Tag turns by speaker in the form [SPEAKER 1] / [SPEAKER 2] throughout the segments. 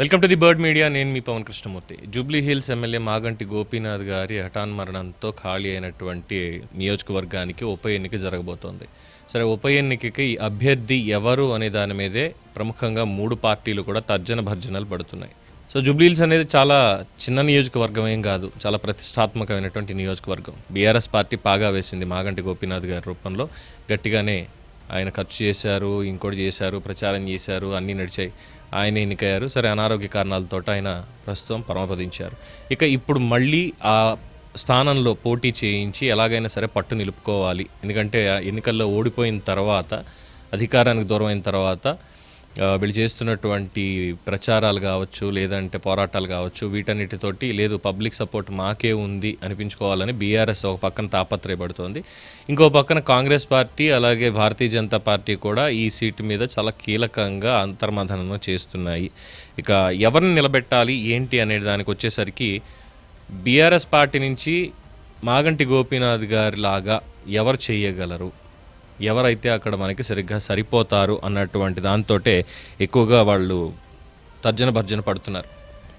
[SPEAKER 1] Welcome to the Bird Media నేను మీ Pavan Krishnamurthy. Jubilee Hills MLA Maganti Gopinath గారి హఠాన్ మరణంతో ఖాళీ అయినటువంటి నియోజకవర్గానికి ఉప ఎన్నిక జరగబోతోంది. సరే ఉప ఎన్నికకి అభ్యర్థి ఎవరు అనే దాని మీదే ప్రముఖంగా మూడు పార్టీలు కూడా తర్జన భర్జనలు పడుతున్నాయి. సో జూబ్లీ హిల్స్ అనేది చాలా చిన్న నియోజకవర్గం ఏం కాదు. చాలా ప్రతిష్టాత్మకమైనటువంటి నియోజకవర్గం. బీఆర్ఎస్ పార్టీ పాగా వేసింది మాగంటి గోపీనాథ్ గారి రూపంలో. గట్టిగానే ఆయన ఖర్చు చేశారు ఇంకోటి చేశారు ప్రచారం చేశారు అన్నీ నడిచాయి. ఆయన ఎన్నికయ్యారు. సరే అనారోగ్య కారణాలతో ఆయన ప్రస్తుతం పరమపదించారు. ఇక ఇప్పుడు మళ్ళీ ఆ స్థానంలో పోటీ చేయించి ఎలాగైనా సరే పట్టు నిలుపుకోవాలి. ఎందుకంటే ఆ ఎన్నికల్లో ఓడిపోయిన తర్వాత అధికారానికి దూరం అయిన తర్వాత వీళ్ళు చేస్తున్నటువంటి ప్రచారాలు కావచ్చు లేదంటే పోరాటాలు కావచ్చు వీటన్నిటితోటి లేదు పబ్లిక్ సపోర్ట్ మాకే ఉంది అనిపించుకోవాలని బీఆర్ఎస్ ఒక పక్కన తాపత్రయపడుతోంది. ఇంకో పక్కన కాంగ్రెస్ పార్టీ అలాగే భారతీయ జనతా పార్టీ కూడా ఈ సీటు మీద చాలా కీలకంగా అంతర్మథనం చేస్తున్నాయి. ఇక ఎవరిని నిలబెట్టాలి ఏంటి అనే దానికి వచ్చేసరికి బీఆర్ఎస్ పార్టీ నుంచి మాగంటి గోపీనాథ్ గారి లాగా ఎవరు చేయగలరు? ఎవరైతే అక్కడ మనకి సరిగ్గా సరిపోతారు అన్నటువంటి దాంతోటే ఎక్కువగా వాళ్ళు తర్జన భర్జన పడుతున్నారు.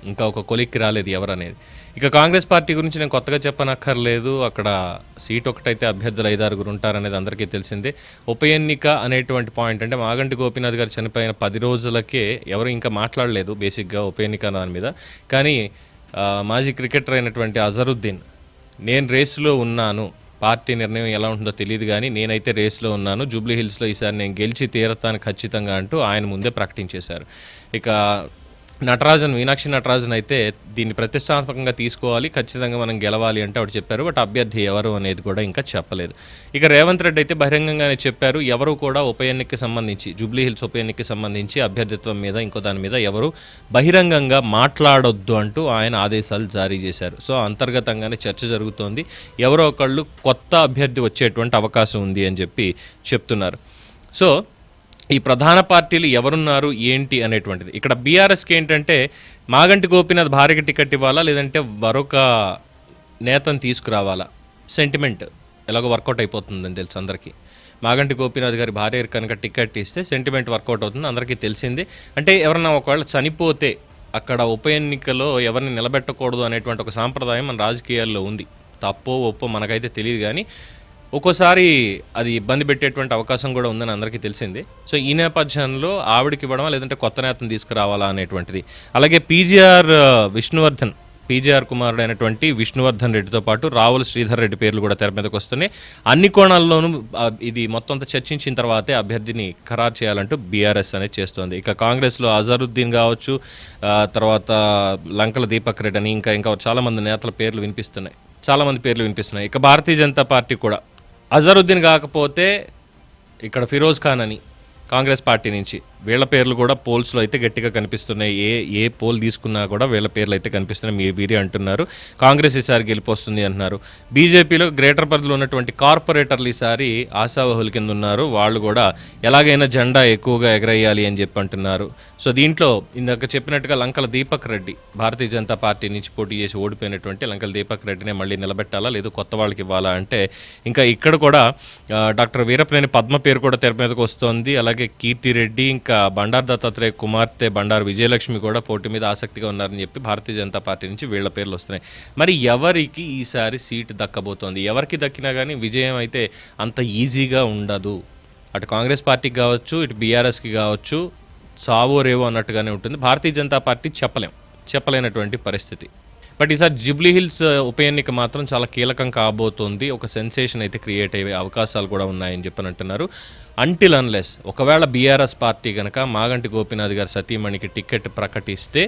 [SPEAKER 1] ఇంకా ఒక కొలిక్కి రాలేదు ఎవరనేది. ఇక కాంగ్రెస్ పార్టీ గురించి నేను కొత్తగా చెప్పనక్కర్లేదు. అక్కడ సీట్ ఒకటైతే అభ్యర్థులు ఐదారుగురు ఉంటారనేది అందరికీ తెలిసిందే. ఉప ఎన్నిక అనేటువంటి పాయింట్ అంటే మాగంటి గోపీనాథ్ గారు చనిపోయిన పది రోజులకే ఎవరు ఇంకా మాట్లాడలేదు బేసిక్గా ఉప ఎన్నిక దాని మీద. కానీ మాజీ క్రికెటర్ అయినటువంటి అజరుద్దీన్ నేను రేసులో ఉన్నాను పార్టీ నిర్ణయం ఎలా ఉంటుందో తెలియదు కానీ నేనైతే రేస్లో ఉన్నాను. జూబ్లీ హిల్స్లో ఈసారి నేను గెలిచి తీరతాను ఖచ్చితంగా అంటూ ఆయన ముందే ప్రకటించేశారు. ఇక నటరాజన్ మీనాక్షి నటరాజన్ అయితే దీన్ని ప్రతిష్టాత్మకంగా తీసుకోవాలి ఖచ్చితంగా మనం గెలవాలి అంటే ఆవిడ చెప్పారు. బట్ అభ్యర్థి ఎవరు అనేది కూడా ఇంకా చెప్పలేదు. ఇక రేవంత్ రెడ్డి అయితే బహిరంగంగానే చెప్పారు ఎవరు కూడా ఉప ఎన్నికకి సంబంధించి జూబ్లీ హిల్స్ ఉప ఎన్నికకి సంబంధించి అభ్యర్థిత్వం మీద ఇంకో దాని మీద ఎవరు బహిరంగంగా మాట్లాడొద్దు అంటూ ఆయన ఆదేశాలు జారీ చేశారు. సో అంతర్గతంగానే చర్చ జరుగుతోంది. ఎవరో ఒకళ్ళు కొత్త అభ్యర్థి వచ్చేటువంటి అవకాశం ఉంది అని చెప్పి చెప్తున్నారు. సో ఈ ప్రధాన పార్టీలు ఎవరున్నారు ఏంటి అనేటువంటిది. ఇక్కడ బీఆర్ఎస్కి ఏంటంటే మాగంటి గోపినాథ్ భార్యకి టికెట్ ఇవ్వాలా లేదంటే మరొక నేతను తీసుకురావాలా? సెంటిమెంట్ ఎలాగో వర్కౌట్ అయిపోతుందని తెలుసు అందరికీ. మాగంటి గోపీనాథ్ గారి భార్య కనుక టికెట్ ఇస్తే సెంటిమెంట్ వర్కౌట్ అవుతుంది అందరికీ తెలిసింది. అంటే ఎవరన్నా ఒకవేళ చనిపోతే అక్కడ ఉప ఎన్నికలో ఎవరిని నిలబెట్టకూడదు అనేటువంటి ఒక సాంప్రదాయం మన రాజకీయాల్లో ఉంది. తప్పో ఒప్పో మనకైతే తెలియదు కానీ ఒక్కోసారి అది ఇబ్బంది పెట్టేటువంటి అవకాశం కూడా ఉందని అందరికీ తెలిసింది. సో ఈ నేపథ్యంలో ఆవిడకి ఇవ్వడమా లేదంటే కొత్త నేతను తీసుకురావాలా అనేటువంటిది. అలాగే పీజీఆర్ విష్ణువర్ధన్ పీజీఆర్ కుమారుడు అయినటువంటి విష్ణువర్ధన్ రెడ్డితో పాటు రావుల శ్రీధర్ రెడ్డి పేర్లు కూడా తెర మీదకి వస్తున్నాయి. అన్ని కోణాల్లోనూ ఇది మొత్తం అంతా చర్చించిన తర్వాతే అభ్యర్థిని ఖరారు చేయాలంటూ బీఆర్ఎస్ అనేది చేస్తోంది. ఇక కాంగ్రెస్లో అజరుద్దీన్ కావచ్చు తర్వాత లంకల దీపక్ రెడ్డి అని ఇంకా ఇంకా చాలామంది నేతల పేర్లు వినిపిస్తున్నాయి. చాలామంది పేర్లు వినిపిస్తున్నాయి. ఇక భారతీయ జనతా పార్టీ కూడా అజరుద్దీన్ కాకపోతే ఇక్కడ ఫిరోజ్ ఖాన్ అని కాంగ్రెస్ పార్టీ నుంచి. వీళ్ళ పేర్లు కూడా పోల్స్లో అయితే గట్టిగా కనిపిస్తున్నాయి. ఏ ఏ పోల్ తీసుకున్నా కూడా వీళ్ళ పేర్లు అయితే కనిపిస్తున్నాయి. మీ వీరి అంటున్నారు. కాంగ్రెస్ ఈసారి గెలిపొస్తుంది అంటున్నారు. బీజేపీలో గ్రేటర్ పరిధిలో ఉన్నటువంటి కార్పొరేటర్లు ఈసారి ఆశావహుల కింద ఉన్నారు. వాళ్ళు కూడా ఎలాగైనా జెండా ఎక్కువగా ఎగరేయాలి అని చెప్పి అంటున్నారు. సో దీంట్లో ఇందాక చెప్పినట్టుగా లంకల దీపక్ రెడ్డి భారతీయ జనతా పార్టీ నుంచి పోటీ చేసి ఓడిపోయినటువంటి లంకల దీపక్ రెడ్డినే మళ్ళీ నిలబెట్టాలా లేదు కొత్త వాళ్ళకి ఇవ్వాలా అంటే ఇంకా ఇక్కడ కూడా డాక్టర్ వీరప్రేని పద్మ పేరు కూడా తెర మీదకి వస్తోంది. అలాగే కీర్తి రెడ్డి ఇంకా బండారు దత్తాత్రేయ కుమార్తె బండారు విజయలక్ష్మి కూడా పోటీ మీద ఆసక్తిగా ఉన్నారని చెప్పి భారతీయ జనతా పార్టీ నుంచి వీళ్ళ పేర్లు వస్తున్నాయి. మరి ఎవరికి ఈసారి సీట్ దక్కబోతోంది? ఎవరికి దక్కినా కానీ విజయం అయితే అంత ఈజీగా ఉండదు. అటు కాంగ్రెస్ పార్టీకి కావచ్చు ఇటు బీఆర్ఎస్కి కావచ్చు సావో రేవో అన్నట్టుగానే ఉంటుంది. భారతీయ జనతా పార్టీ చెప్పలేం. చెప్పలేనటువంటి పరిస్థితి. బట్ ఈసారి జిబ్లీ హిల్స్ ఉప ఎన్నిక మాత్రం చాలా కీలకం కాబోతోంది. ఒక సెన్సేషన్ అయితే క్రియేట్ అయ్యే అవకాశాలు కూడా ఉన్నాయని చెప్పని అంటున్నారు అంటిల్ అన్లెస్ ఒకవేళ బీఆర్ఎస్ పార్టీ కనుక మాగంటి గోపీనాథ్ గారి సతీమణికి టికెట్ ప్రకటిస్తే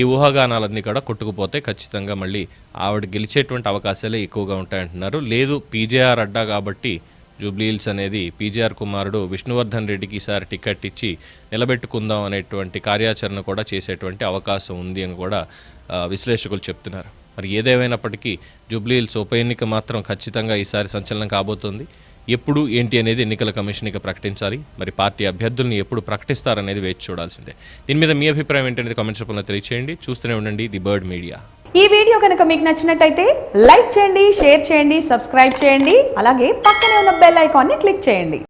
[SPEAKER 1] ఈ ఊహాగానాలన్నీ కూడా కొట్టుకుపోతే ఖచ్చితంగా మళ్ళీ ఆవిడ గెలిచేటువంటి అవకాశాలే ఎక్కువగా ఉంటాయంటున్నారు. లేదు పీజేఆర్ అడ్డా కాబట్టి జూబ్లీ హిల్స్ అనేది పీజీఆర్ కుమారుడు విష్ణువర్ధన్ రెడ్డికి ఈసారి టికెట్ ఇచ్చి నిలబెట్టుకుందాం అనేటువంటి కార్యాచరణ కూడా చేసేటువంటి అవకాశం ఉంది అని కూడా విశ్లేషకులు చెప్తున్నారు. మరి ఏదేమైనప్పటికీ జూబ్లీ హిల్స్ ఉప ఎన్నిక మాత్రం ఖచ్చితంగా ఈసారి సంచలనం కాబోతోంది. ఎప్పుడు ఏంటి అనేది ఎన్నికల కమిషన్ ఇక ప్రకటించాలి. మరి పార్టీ అభ్యర్థుల్ని ఎప్పుడు ప్రకటిస్తారనేది వేచి చూడాల్సిందే. దీని మీద మీ అభిప్రాయం ఏంటనేది కామెంట్స్ రూపంలో తెలియచేయండి. చూస్తూనే ఉండండి ది బర్డ్ మీడియా.
[SPEAKER 2] ఈ వీడియో కనుక మీకు నచ్చినట్టయితే లైక్ చేయండి షేర్ చేయండి సబ్స్క్రైబ్ చేయండి అలాగే పక్కనే ఉన్న బెల్ ఐకాన్ని క్లిక్ చేయండి.